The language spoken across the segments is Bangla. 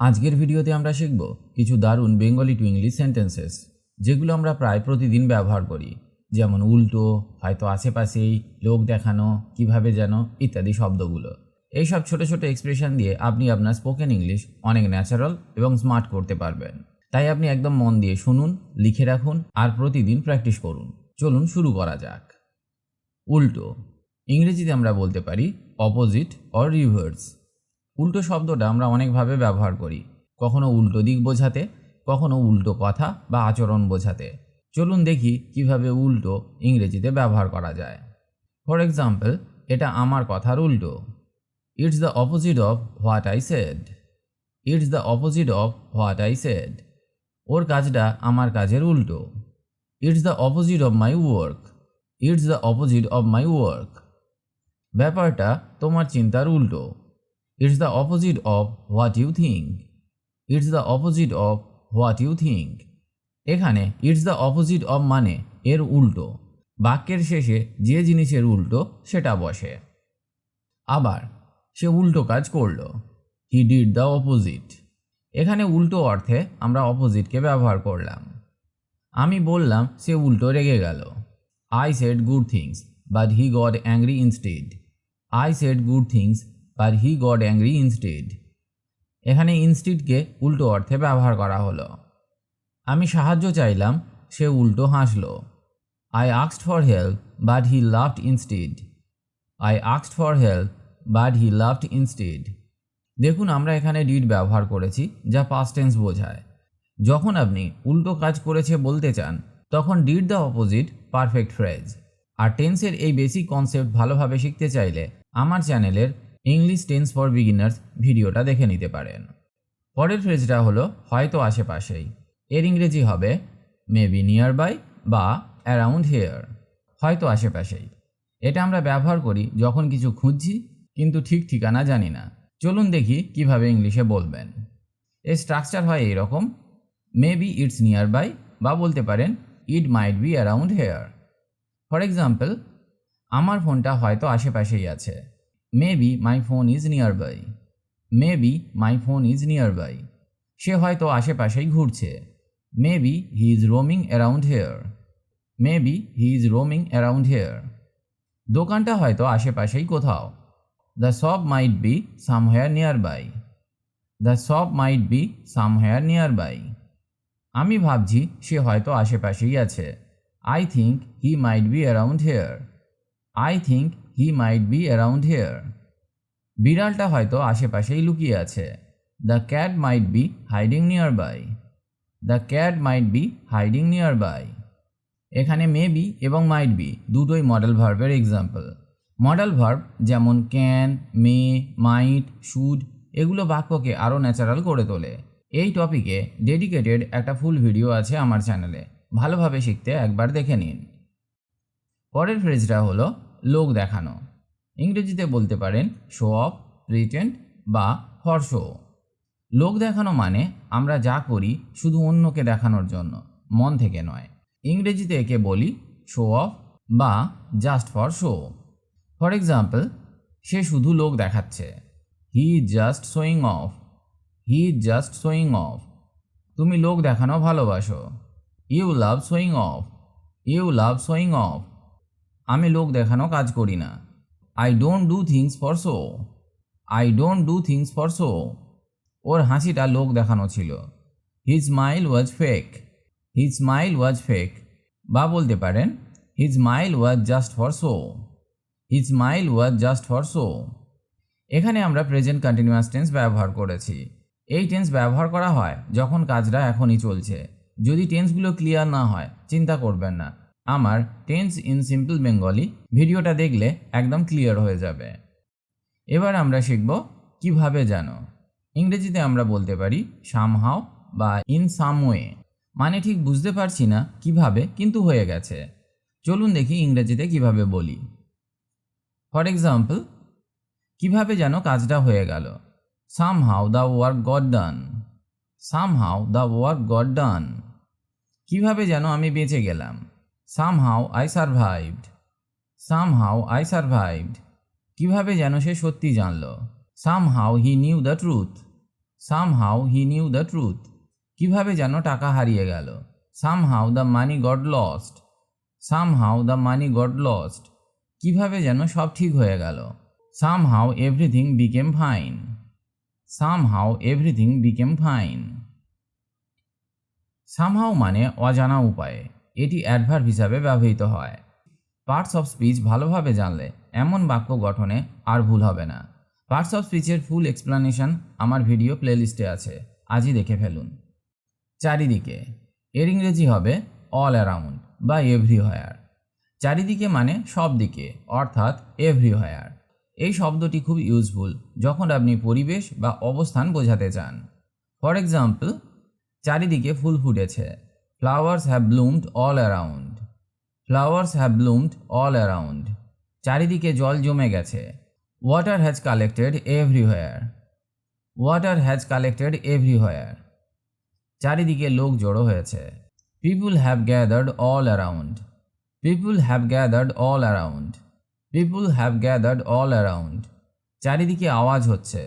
আজকের ভিডিওতে আমরা শিখব কিছু দারুণ বেঙ্গলি টু ইংলিশ সেন্টেন্সেস, যেগুলো আমরা প্রায় প্রতিদিন ব্যবহার করি। যেমন উল্টো, হয়তো আশেপাশেই, লোক দেখানো, কীভাবে যেন, ইত্যাদি শব্দগুলো। এইসব ছোট ছোট এক্সপ্রেশন দিয়ে আপনি আপনার স্পোকেন ইংলিশ অনেক ন্যাচারাল এবং স্মার্ট করতে পারবেন। তাই আপনি একদম মন দিয়ে শুনুন, লিখে রাখুন আর প্রতিদিন প্র্যাকটিস করুন। চলুন শুরু করা যাক। উল্টো, ইংরেজিতে আমরা বলতে পারি অপোজিট অর রিভার্স উল্টো শব্দটা আমরা অনেকভাবে ব্যবহার করি। কখনো উল্টো দিক বোঝাতে, কখনো উল্টো কথা বা আচরণ বোঝাতে। চলুন দেখি কীভাবে উল্টো ইংরেজিতে ব্যবহার করা যায়। ফর এক্সাম্পল এটা আমার কথার উল্টো। It's the opposite of what I said it's the opposite of what I said ওর কাজটা আমার কাজের উল্টো। It's the opposite of my work it's the opposite of my work ব্যাপারটা তোমার চিন্তার উল্টো। It's the opposite of what you think it's the opposite of what you think এখানে ইটস দ্য অপোজিট অফ মানে এর উল্টো। বাক্যের শেষে যে জিনিসের উল্টো, সেটা বসে। আবার, সে উল্টো কাজ করল। হি ডিড দ্য অপোজিট এখানে উল্টো অর্থে আমরা অপোজিটকে ব্যবহার করলাম। আমি বললাম, সে উল্টো রেগে গেল। I said good things but he got angry instead I said good things but he got angry instead এখানে ইনস্টিডকে উল্টো অর্থে ব্যবহার করা হলো। আমি সাহায্য চাইলাম, সে উল্টো হাসলো। I আক্সড for help but he loved instead I আক্সড for help but he loved instead দেখুন, আমরা এখানে ডিড ব্যবহার করেছি, যা পাস্ট টেন্স বোঝায়। যখন আপনি উল্টো কাজ করেছে বলতে চান, তখন did the opposite perfect phrase আর টেন্সের এই বেসিক কনসেপ্ট ভালোভাবে শিখতে চাইলে, আমার চ্যানেলের ইংলিশ টেন্স ফর বিগিনার্স ভিডিওটা দেখে নিতে পারেন। পরের ফ্রেজটা হলো, হয়তো আশেপাশেই। এর ইংরেজি হবে মেবি নিয়ার বাই বা অ্যারাউন্ড হেয়ার হয়তো আশেপাশেই। এটা আমরা ব্যবহার করি যখন কিছু খুঁজছি, কিন্তু ঠিক ঠিকানা জানি না। চলুন দেখি কীভাবে ইংলিশে বলবেন। এর স্ট্রাকচার হয় এইরকম মেবি ইটস নিয়ার বাই বা বলতে পারেন it might be around here for example আমার ফোনটা হয়তো আশেপাশেই আছে। Maybe my phone is nearby maybe my phone is nearby সে হয়তো আশেপাশেই ঘুরছে। Maybe he is roaming around here maybe he is roaming around here দোকানটা হয়তো আশেপাশেই কোথাও। The shop might be somewhere nearby the shop might be somewhere nearby আমি ভাবছি সে হয়তো আশেপাশেই আছে। I think he might be around here I think he might be around here বিড়ালটা হয়তো আশেপাশেই লুকিয়ে আছে। The cat might be hiding nearby the cat might be hiding nearby এখানে মেবি এবং মাইট বি দুটোই মডেল ভার্বের এক্সাম্পল মডেল ভার্ব যেমন ক্যান মে মাইট শুড এগুলো বাক্যকে আরও ন্যাচারাল করে তোলে। এই টপিকে ডেডিকেটেড একটা ফুল ভিডিও আছে আমার চ্যানেলে ভালোভাবে শিখতে একবার দেখে নিন। পরের ফ্রেজটা হলো লোক দেখানো। ইংরেজিতে বলতে পারেন, শো অফ প্রিটেন্ড বা শো লোক দেখানো মানে আমরা যা করি শুধু অন্যকে দেখানোর জন্য, মন থেকে নয় ইংরেজিতে একে বলি, শো অফ বা just for show for example, সে শুধু লোক দেখাচ্ছে। He just showing off he just showing off তুমি লোক দেখানো ভালোবাসো you love showing off you love showing off আমি লোক দেখানো কাজ করি না। I don't do things for show I don't do things for show ওর হাসিটা লোক দেখানো ছিল। His smile was fake his smile was fake বা বলতে পারেন his smile was just for show his smile was just for show এখানে আমরা প্রেজেন্ট কন্টিনিউয়াস টেন্স ব্যবহার করেছি। এই টেন্স ব্যবহার করা হয় যখন কাজটা এখনই চলছে। যদি টেন্সগুলো ক্লিয়ার না হয়, চিন্তা করবেন না। আমার টেন্স ইন সিম্পল বেঙ্গলি ভিডিওটা দেখলে একদম ক্লিয়ার হয়ে যাবে। এবার আমরা শিখব কীভাবে জানো। ইংরেজিতে আমরা বলতে পারি সামহাও বা ইন সাম ওয়ে মানে ঠিক বুঝতে পারছি না কীভাবে, কিন্তু হয়ে গেছে। চলুন দেখি ইংরেজিতে কীভাবে বলি। ফর এক্সাম্পল কীভাবে যেন কাজটা হয়ে গেল। Somehow the work got done somehow the work got done কীভাবে যেন আমি বেঁচে গেলাম। Somehow I survived somehow I survived কীভাবে যেন সে সত্যি জানল। Somehow he knew the truth somehow he knew the truth কীভাবে যেন টাকা হারিয়ে গেল। Somehow the money got lost somehow the money got lost কীভাবে যেন সব ঠিক হয়ে গেল। Somehow how everything became fine somehow everything became fine somehow মানে অজানা উপায়ে। এটি অ্যাডভার্ব হিসাবে ব্যবহৃত হয়। পার্টস অফ স্পিচ ভালোভাবে জানলে এমন বাক্য গঠনে আর ভুল হবে না। পার্টস অফ স্পিচের ফুল এক্সপ্লানেশন আমার ভিডিও প্লেলিস্টে আছে। আজই দেখে ফেলুন। চারিদিকে। এর ইংরেজি হবে অল অ্যারাউন্ড বা এভরিহয়ার চারিদিকে মানে সব দিকে অর্থাৎ এভরিহয়ার এই শব্দটি খুব ইউজফুল যখন আপনি পরিবেশ বা অবস্থান বোঝাতে চান। ফর এক্সাম্পল চারিদিকে ফুল ফুটেছে। Flowers have bloomed all around flowers have bloomed all around চারিদিকে জল জমে গেছে। Water has collected everywhere water has collected everywhere চারিদিকে লোক জড়ো হয়েছে। People have gathered all around people have gathered all around people have gathered all around চারিদিকে আওয়াজ হচ্ছে।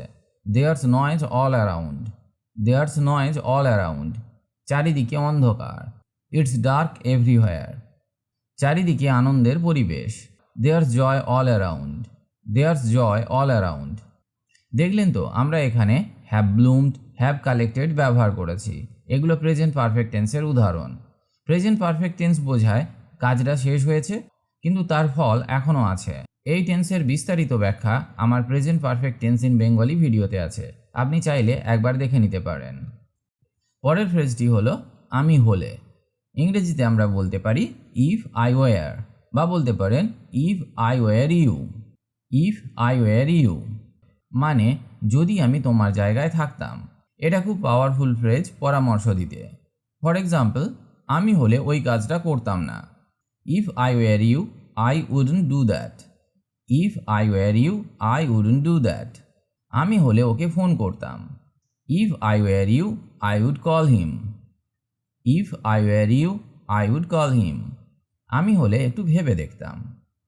There's noise all around there's noise all around চারিদিকে অন্ধকার। ইটস ডার্ক এভরিহোয়ার চারিদিকে আনন্দের পরিবেশ। There's joy all around there's joy all around দেখলেন তো, আমরা এখানে হ্যাভ ব্লুমড হ্যাভ কালেক্টেড ব্যবহার করেছি। এগুলো প্রেজেন্ট পারফেক্ট টেন্সের উদাহরণ। প্রেজেন্ট পারফেক্ট টেন্স বোঝায় কাজটা শেষ হয়েছে, কিন্তু তার ফল এখনও আছে। এই টেন্সের বিস্তারিত ব্যাখ্যা আমার present perfect tense in Bengali ভিডিওতে আছে। আপনি চাইলে একবার দেখে নিতে পারেন। পরের ফ্রেজটি হলো, আমি হলে। ইংরেজিতে আমরা বলতে পারি ইফ আই ওয়ার বা বলতে পারেন if I were you if I were you মানে যদি আমি তোমার জায়গায় থাকতাম। এটা খুব পাওয়ারফুল ফ্রেজ পরামর্শ দিতে। ফর এক্সাম্পল আমি হলে ওই কাজটা করতাম না। If I were you I wouldn't do that if I were you I wouldn't do that আমি হলে ওকে ফোন করতাম। If I were you I would call him if I were you I would call him আমি হলে একটু ভেবে দেখতাম।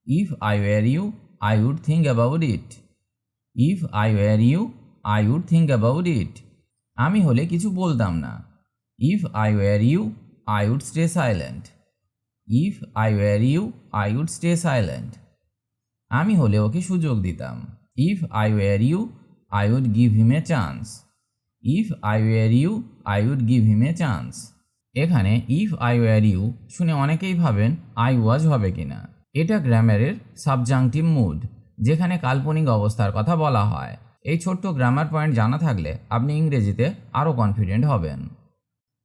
If I were you I would think about it if I were you I would think about it আমি হলে কিছু বলতাম না। If I were you I would stay silent if I were you I would stay silent আমি হলে ওকে সুযোগ দিতাম। If I were you I would give him a chance if I were you I would give him a chance এখানে ইফ আই ওয়ার ইউ শুনে অনেকেই ভাবেন আই ওয়াজ হবে কিনা। এটা গ্রামারের সাবজাংটিভ মুড যেখানে কাল্পনিক অবস্থার কথা বলা হয়। এই ছোট্ট গ্রামার পয়েন্ট জানা থাকলে আপনি ইংরেজিতে আরও কনফিডেন্ট হবেন।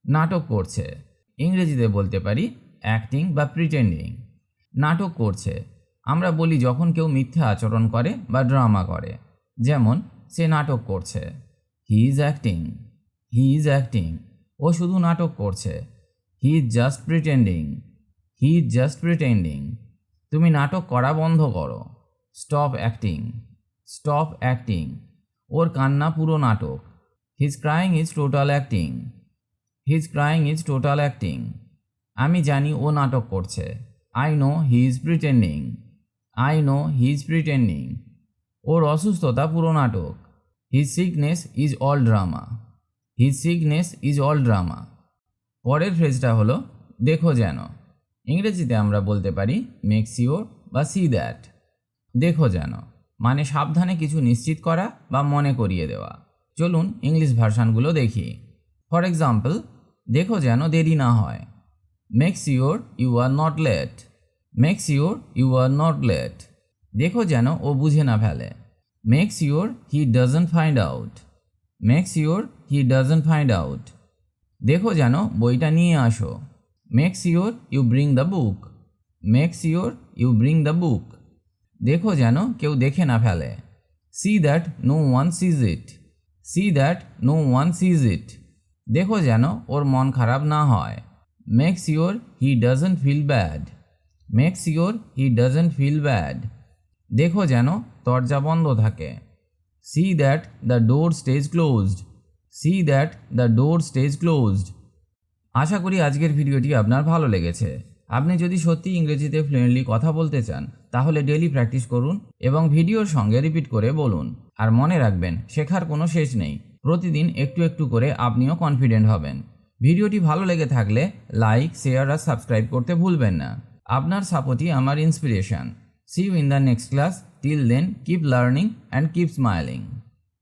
নাটক করছে। ইংরেজিতে বলতে পারি অ্যাক্টিং বা প্রিটেন্ডিং নাটক করছে। আমরা বলি যখন কেউ মিথ্যা আচরণ করে বা ড্রামা করে। যেমন সে নাটক করছে। He is acting he is acting ও শুধু নাটক করছে। He is just pretending he is just pretending তুমি নাটক করা বন্ধ করো। স্টপ অ্যাক্টিং স্টপ অ্যাক্টিং ওর কান্না পুরো নাটক। His crying is total acting his crying is total acting আমি জানি ও নাটক করছে। I know he is pretending I know he is pretending ওর অসুস্থতা পুরো নাটক। His sickness is all drama his sickness is all drama পরের ফ্রেজটা হলো, দেখো যেন। ইংরেজিতে আমরা বলতে পারি মেক সিওর বা সি দ্যাট দেখো যেন। মানে সাবধানে কিছু নিশ্চিত করা বা মনে করিয়ে দেওয়া। চলুন ইংলিশ ভার্সানগুলো দেখি। ফর এক্সাম্পল দেখো যেন দেরি না হয়। Make sure you are not late make sure you are not late দেখো যেন ও বুঝে না ফেলে। Make sure he doesn't find out make sure he doesn't find out দেখো যেন বইটা নিয়ে আসো। Make sure you bring the book make sure you bring the book দেখো যেন কেউ দেখে না ফেলে। See that no one sees it see that no one sees it দেখো যেন ওর মন খারাপ না হয়। Make sure he doesn't feel bad make sure he doesn't feel bad দেখো যেন দরজা বন্ধ থাকে। See that the door stays closed see that the door stays closed আশা করি আজকের ভিডিওটি আপনার ভালো লেগেছে। আপনি যদি সত্যি ইংরেজিতে ফ্লুয়েন্টলি কথা বলতে চান, তাহলে ডেলি প্র্যাকটিস করুন এবং ভিডিওর সঙ্গে রিপিট করে বলুন। আর মনে রাখবেন, শেখার কোনো শেষ নেই। প্রতিদিন একটু একটু করে আপনিও কনফিডেন্ট হবেন। ভিডিওটি ভালো লেগে থাকলে লাইক শেয়ার আর সাবস্ক্রাইব করতে ভুলবেন না। আপনার সাপোর্টই আমার inspiration see you in the next class till then keep learning and keep smiling